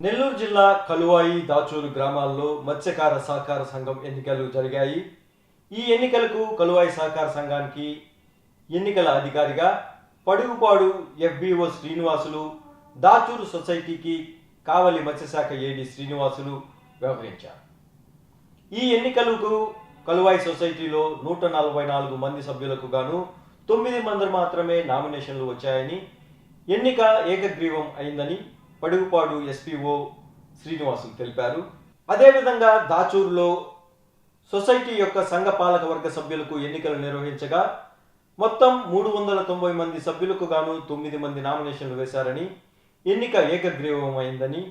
నెల్లూరు జిల్లా కలువాయి దాచూరు గ్రామాల్లో మత్స్యకార సహకార సంఘం ఎన్నికలు జరిగాయి. ఈ ఎన్నికలకు కలువాయి సహకార సంఘానికి ఎన్నికల అధికారిగా పడుగుపాడు ఎఫ్బిఓ శ్రీనివాసులు దాచూరు సొసైటీకి కావలి మత్స్యశాఖ ఏడి శ్రీనివాసులు వ్యవహరించారు. ఈ ఎన్నికలకు కలువాయి సొసైటీలో నూట నలభై నాలుగు మంది సభ్యులకు గాను తొమ్మిది మంది మాత్రమే నామినేషన్లు వచ్చాయని ఎన్నిక ఏకగ్రీవం అయిందని పడుగుపాడు ఎస్పీఓ శ్రీనివాసులు తెలిపారు. అదేవిధంగా దాచూరులో సొసైటీ యొక్క సంఘ పాలక వర్గ సభ్యులకు ఎన్నికలు నిర్వహించగా మొత్తం మూడు వందల తొంభై మంది సభ్యులకు గాను తొమ్మిది మంది నామినేషన్లు వేశారని ఎన్నిక ఏకగ్రీవమైందని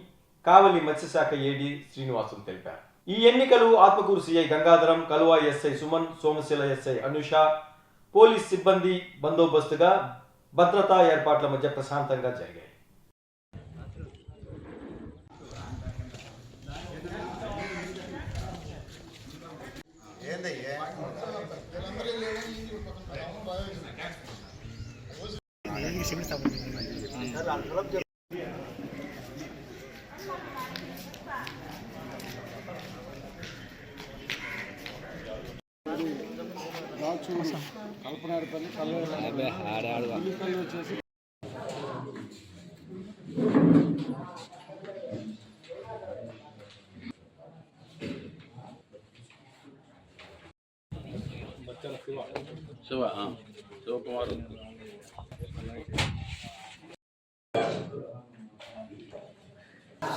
కావలి మత్స్యశాఖ ఏడి శ్రీనివాసులు తెలిపారు. ఈ ఎన్నికలు Atmakuru CI Gangadharam Kaluva SI Suman Somasila SI Anusha police సిబ్బంది బందోబస్తుగా భద్రతా ఏర్పాట్ల మధ్య ప్రశాంతంగా జరిగాయి. కల్పనాడిపల్లి కల్లూరు వచ్చేసి శివ ఆ, శివకుమార్.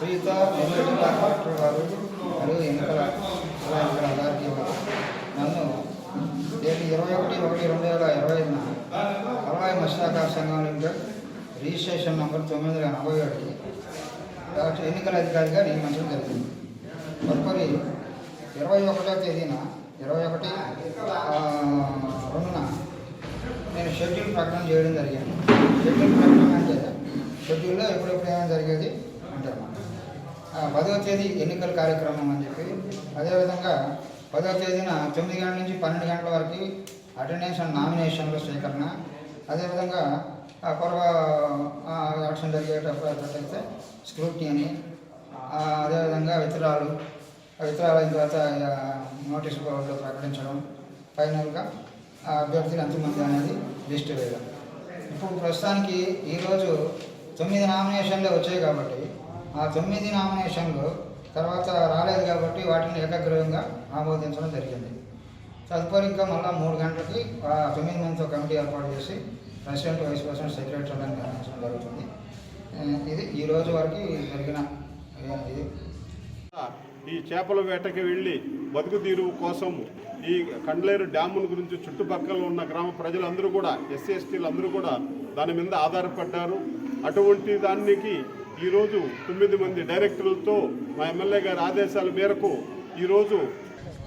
శ్రీత గారు మరియు ఎన్నికల ఎన్నికల ఎన్నికల వారు నన్ను తేదీ ఇరవై ఒకటి ఒకటి రెండు వేల ఇరవై ఐదున కలవాయి మత్స్యకార సంఘం లిమిటెడ్ రిజిస్ట్రేషన్ నంబర్ తొమ్మిది వందల ఎనభై ఒకటి డాక్టర్ ఎన్నికల అధికారిగా నియమించడం జరిగింది. తదుపరి ఇరవై ఒకటో తేదీన ఇరవై ఒకటి రెండున నేను షెడ్యూల్ ప్రకటన చేయడం జరిగింది. షెడ్యూల్ ప్రకటన అంటే షెడ్యూల్లో ఎప్పుడెప్పుడు ఏమైనా జరిగేది? అంటారు. పదవ తేదీ ఎన్నికల కార్యక్రమం అని చెప్పి అదేవిధంగా పదవ తేదీన తొమ్మిది గంటల నుంచి పన్నెండు గంటల వరకు అటెండెన్స్ అండ్ నామినేషన్ల స్వీకరణ అదేవిధంగా ఆ, ఎలక్షన్ జరిగేటప్పుడైతే స్క్రూటీ అని అదేవిధంగా విత్తనాలు ఆ విత్తనాలు అయిన తర్వాత నోటీస్ బోర్డులో ప్రకటించడం ఫైనల్గా ఆ అభ్యర్థులు ఎంతమంది అనేది లిస్ట్ వేయడం. ఇప్పుడు ప్రస్తుతానికి ఈరోజు తొమ్మిది నామినేషన్లు వచ్చాయి కాబట్టి ఆ తొమ్మిది నామినేషన్లు తర్వాత రాలేదు కాబట్టి వాటిని ఏకగ్రీవంగా ఆమోదించడం జరిగింది. తదుపరి ఇంకా మళ్ళీ మూడు గంటలకి ఆ తొమ్మిది మందితో కమిటీ ఏర్పాటు చేసి ప్రెసిడెంట్ వైస్ ప్రెసిడెంట్ సెక్రటరీలను నిర్ణయించడం జరుగుతుంది. ఇది ఈ రోజు వరకు జరిగిన ఇది? ఈ చేపల వేటకి వెళ్ళి బతుకు తీరు కోసం ఈ కండ్లేరు డ్యాముల గురించి చుట్టుపక్కల ఉన్న గ్రామ ప్రజలందరూ కూడా ఎస్సీ ఎస్టీలు అందరూ కూడా దాని మీద ఆధారపడ్డారు. అటువంటి దానికి ఈరోజు తొమ్మిది మంది డైరెక్టర్లతో మా ఎమ్మెల్యే గారి ఆదేశాల మేరకు ఈరోజు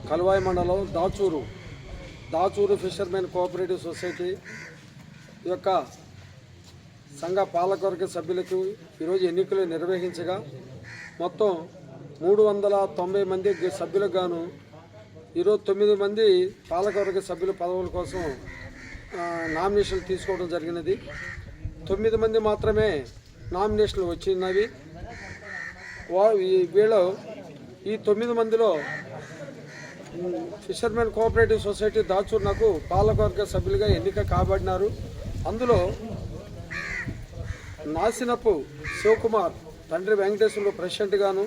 కలువాయి మండలం Dachuru Dachuru fishermen cooperative society యొక్క సంఘ పాలకవర్గ సభ్యులకు ఈరోజు ఎన్నికలు నిర్వహించగా మొత్తం మూడు వందల తొంభై మంది సభ్యులకు గాను ఈరోజు తొమ్మిది మంది పాలకవర్గ సభ్యుల పదవుల కోసం నామినేషన్లు తీసుకోవడం జరిగినది. తొమ్మిది మంది మాత్రమే నామినేషన్లు వచ్చినవి. వీళ్ళు ఈ తొమ్మిది మందిలో ఫిషర్మెన్ కోఆపరేటివ్ సొసైటీ దాచూర్నకు పాలకవర్గ సభ్యులుగా ఎన్నిక కాబడినారు. అందులో నాసినపు శివకుమార్ తండ్రి వెంకటేశ్వరులు ప్రెసిడెంట్ గాను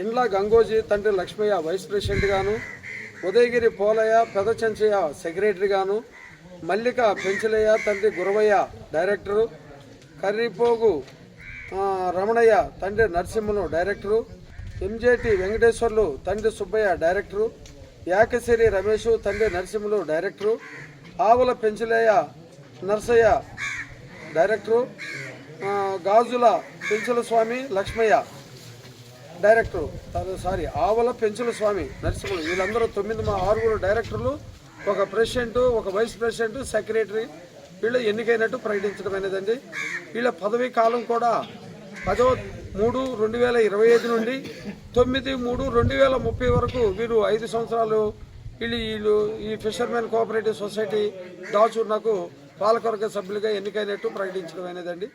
ఇండ్ల గంగోజీ తండ్రి లక్ష్మయ్య వైస్ ప్రెసిడెంట్గాను ఉదయగిరి పోలయ్య పెదచంచయ్య సెక్రటరీగాను మల్లిక పెంచలయ్య తండ్రి గురవయ్య డైరెక్టరు కర్రీపోగు రమణయ్య తండ్రి నరసింహను డైరెక్టరు. ఎంజేటి వెంకటేశ్వర్లు తండ్రి సుబ్బయ్య డైరెక్టరు. యాకసిరి రమేష్ తండ్రి Narasimhulu director. Avula Penchalaiah Narsaiah director. Gajula Penchula Swamy Lakshmaiah director. Sorry Avala Penchula Swamy Narasimhulu. వీళ్ళందరూ తొమ్మిది మా ఆరుగురు డైరెక్టర్లు. ఒక ప్రెసిడెంట్ ఒక వైస్ ప్రెసిడెంట్ సెక్రటరీ వీళ్ళు ఎన్నికైనట్టు ప్రకటించడం అనేదండి. వీళ్ళ పదవీ కాలం కూడా పదో మూడు రెండు వేల ఇరవై ఐదు నుండి తొమ్మిది మూడు రెండు వేల ముప్పై వరకు వీరు ఐదు సంవత్సరాలు వీళ్ళు వీళ్ళు ఈ ఫిషర్మెన్ కోఆపరేటివ్ సొసైటీ దాచూర్నకు పాలకవర్గ సభ్యులుగా ఎన్నికైనట్టు ప్రకటించడం అనేదండి.